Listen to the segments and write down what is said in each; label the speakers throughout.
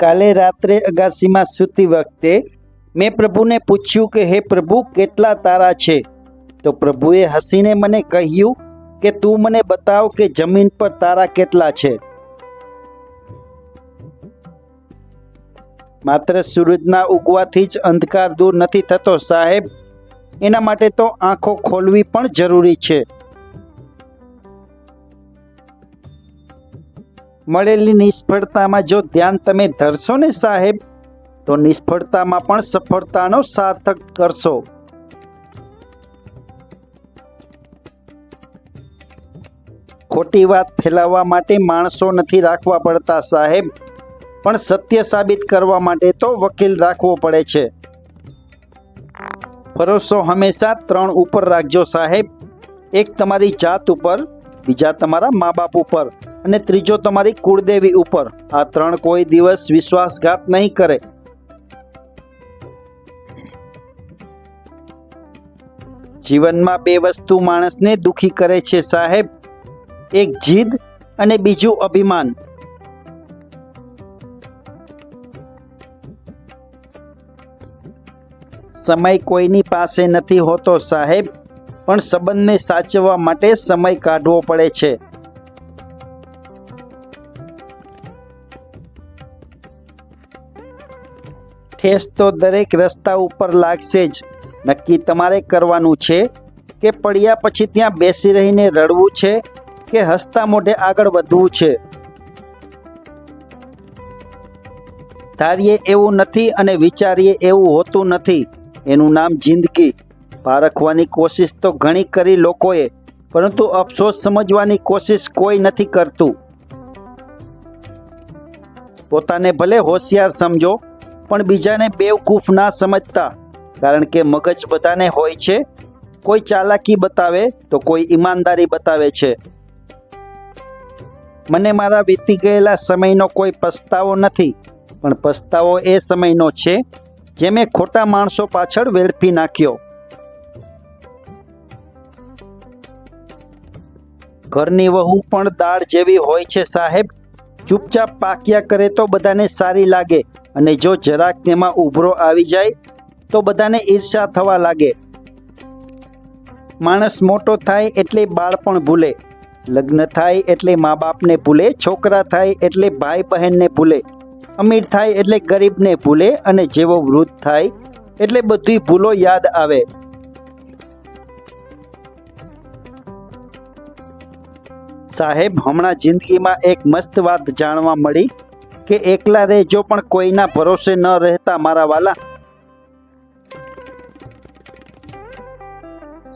Speaker 1: કાલે રાત્રે અગાસીમાં સૂતી વખતે મેં પ્રભુને પૂછ્યું કે, હે પ્રભુ, કેટલા તારા છે? તો પ્રભુએ હસીને મને કહ્યું કે, તું મને બતાવ કે જમીન પર તારા કેટલા છે? માત્ર સૂરજના ઉગવાથી જ અંધકાર દૂર નથી થતો, સાહેબ. એના માટે તો આંખો ખોલવી પણ જરૂરી છે. મળેલી નિષ્ફળતામાં જો ધ્યાન તમે ધરશો ને સાહેબ, તો નિષ્ફળતામાં પણ સફળતાનો સાર્થક કરશો. ખોટી વાત ફેલાવવા માટે માણસો નથી રાખવા પડતા સાહેબ, પણ સત્ય સાબિત કરવા માટે તો વકીલ રાખવો પડે છે. ભરોસો હંમેશા ત્રણ ઉપર રાખજો સાહેબ, એક તમારી જાત ઉપર, બીજા તમારા મા બાપ ઉપર. અને ત્રીજો તમારી કુળદેવી ઉપર. આ ત્રણ કોઈ દિવસ વિશ્વાસઘાત નહીં કરે. જીવનમાં બે વસ્તુ માણસને દુખી કરે છે, સાહેબ. એક જીદ અને બીજું અભિમાન. સમય કોઈની પાસે નથી હોતો, સાહેબ. પણ સંબંધને સાચવવા માટે સમય કાઢવો પડે છે. ઠેસ તો દરેક રસ્તા ઉપર લાગશે જ. નક્કી તમારે કરવાનું છે કે પડ્યા પછી ત્યાં બેસી રહીને રડવું છે કે હસતા મોઢે આગળ વધવું છે? ધારીએ એવું નથી અને વિચારીએ એવું હોતું નથી. એનું નામ જિંદગી. પારખવાની કોશિશ તો ઘણી કરી લોકોએ, પરંતુ અફસોસ સમજવાની કોશિશ કોઈ નથી કરતું. પોતાને ભલે હોશિયાર સમજો પણ બીજાને બેવકૂફ ના સમજતા. કારણ કે મગજ બધાને હોય છે. કોઈ ચાલાકી બતાવે તો કોઈ ઈમાનદારી બતાવે છે. મને મારા વીતી ગયેલા સમયનો કોઈ પસ્તાવો નથી, પણ પસ્તાવો એ સમયનો છે, જે મેં ખોટા માણસો પાછળ વેડફી નાખ્યો. ઘરની વહુ પણ દાળ જેવી હોય છે સાહેબ. ચૂપચાપ પાક્યા કરે તો બધાને સારી લાગે. અને જો જરાક તેમાં ઉભરો આવી જાય, તો બધાને ઈર્ષા થવા લાગે. માણસ મોટો થાય એટલે બાળપણ ભૂલે. લગ્ન થાય એટલે મા બાપને ભૂલે, છોકરા થાય એટલે ભાઈ બહેનને ભૂલે. અમીર થાય એટલે ગરીબને ભૂલે અને જેવો વૃદ્ધ થાય એટલે બધી ભૂલો યાદ આવે. સાહેબ, હમણાં જિંદગીમાં એક મસ્ત વાત જાણવા મળી. કે એકલા રહેજો પણ કોઈના ભરોસે ન રહેતા મારા વાલા.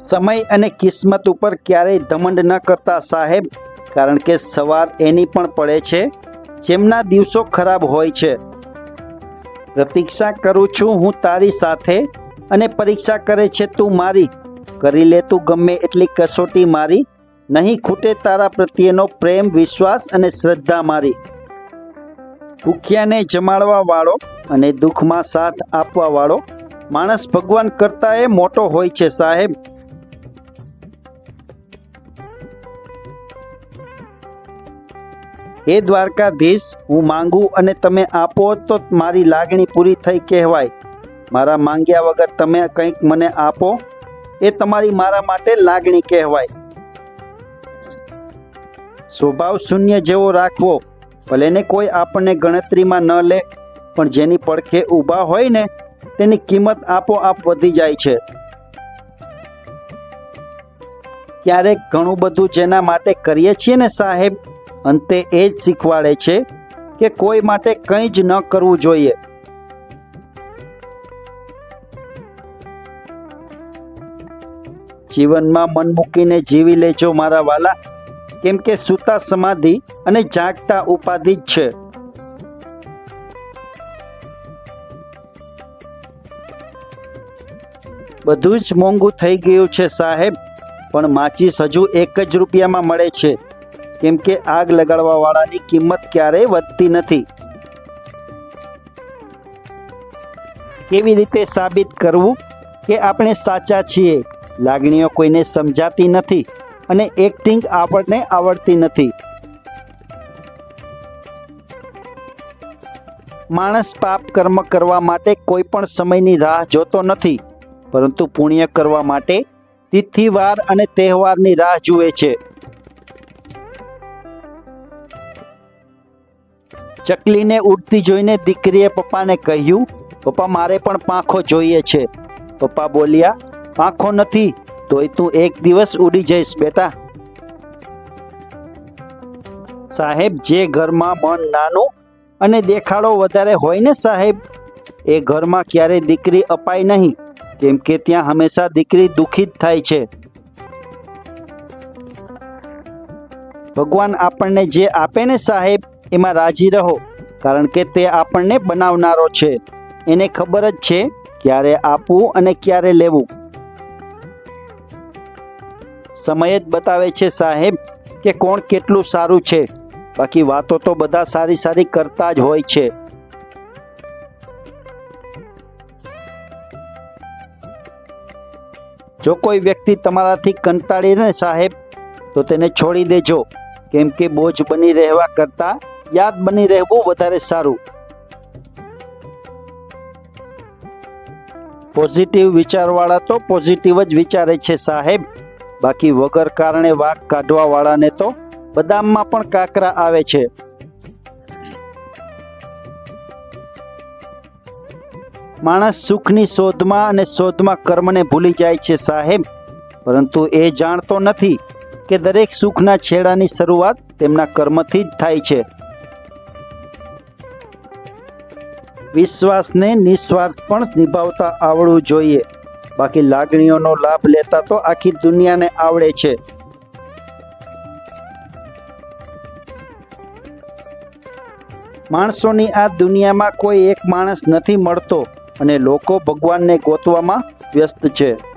Speaker 1: સમય અને કિસ્મત ઉપર ક્યારેય ધમંડ ન કરતા સાહેબ, કારણ કે સવાર એની પણ પડે છે. જેમના દિવસો ખરાબ હોય છે. પ્રતીક્ષા કરું છું હું તારી સાથે અને પરીક્ષા કરે છે તું મારી. કરી લે તું ગમે એટલી કસોટી મારી. નહીં ખૂટે તારા પ્રત્યેનો પ્રેમ, વિશ્વાસ અને શ્રદ્ધા મારી. ભૂખ્યાને જમાડવા વાળો અને દુઃખમાં સાથ આપવા વાળો માણસ ભગવાન કરતાં એ મોટો હોય છે સાહેબ. હે દ્વારકાધીશ, હું માંગુ અને તમે આપો તો મારી લાગણી પૂરી થઈ કહેવાય. મારા માંગ્યા વગર તમે કંઈક મને આપો, એ તમારી મારા માટે લાગણી કહેવાય. સ્વભાવ શૂન્ય જેવો રાખવો. ભલે ને કોઈ આપણને ગણતરીમાં ન લે, પણ જેની પડખે ઊભા હોય ને, તેની કિંમત આપોઆપ વધી જાય છે. ક્યારેક ઘણું બધું જેના માટે કરીએ છીએ ને સાહેબ, અંતે એ જ શીખવાડે છે કે કોઈ માટે કંઈ જ ન કરવું જોઈએ. જીવનમાં મન મૂકીને જીવી લેજો મારા વાલા. કેમ કે સૂતા સમાધિ અને જાગતા ઉપાધિ જ છે. બધું જ મોંઘું થઈ ગયું છે સાહેબ, પણ માચીસ હજુ એક જ રૂપિયામાં મળે છે. કેમ કે આગ લગાડવા વાળાની કિંમત ક્યારેય વધતી નથી. કેવી રીતે સાબિત કરવું? કે આપણે સાચા છીએ? લાગણીઓ કોઈને સમજાતી નથી. અને એક્ટિંગ આપણને આવડતી નથી. માણસ પાપ કર્મ કરવા માટે કોઈ પણ સમયની રાહ જોતો નથી, પરંતુ પુણ્ય કરવા માટે તિથિવાર અને તહેવારની રાહ જુએ છે. ચકલીને ઉડતી જોઈને દીકરીએ પપ્પાને કહ્યું, પપ્પા, મારે પણ પાંખો જોઈએ છે. પપ્પા બોલ્યા, પાંખો નથી તોય તું એક દિવસ ઉડી જઈશ, બેટા. સાહેબ, જે ઘરમાં મન નાનું અને દેખાડો વધારે હોય ને, સાહેબ, એ ઘરમાં ક્યારેય દીકરી અપાય નહીં, કેમ કે ત્યાં હંમેશા દીકરી દુઃખી જ થાય છે. ભગવાન આપણને જે આપે ને, સાહેબ, એમાં રાજી રહો, કારણ કે તે આપણને બનાવનારો છે. એને ખબર જ છે ક્યારે આપવું અને ક્યારે લેવું. સમય જ બતાવે છે સાહેબ કે કોણ કેટલું સારું છે. બાકી વાતો તો બધા સારી સારી કરતા જ હોય છે. જો કોઈ વ્યક્તિ તમારાથી કંટાળી ને સાહેબ, તો તેને છોડી દેજો. કેમ કે બોજ બની રહેવા કરતાં યાદ બની રહેવું વધારે સારું. પોઝિટિવ વિચારવાળા તો પોઝિટિવ જ વિચારે છે સાહેબ. બાકી વગર કારણે વાઘ કાઢવા વાળાને તો બદામમાં પણ કાકરા આવે છે. માણસ સુખની શોધમાં અને શોધમાં કર્મને ભૂલી જાય છે સાહેબ. પરંતુ એ જાણતો નથી કે દરેક સુખના છેડાની શરૂઆત તેમના કર્મથી જ થાય છે. વિશ્વાસને નિસ્વાર્થ પણ નિભાવતા આવડવું જોઈએ. બાકી લાગણીઓનો લાભ લેતા તો આખી દુનિયાને આવડે છે. માણસોની આ દુનિયામાં કોઈ એક માણસ નથી મળતો અને લોકો ભગવાનને ગોતવામાં વ્યસ્ત છે.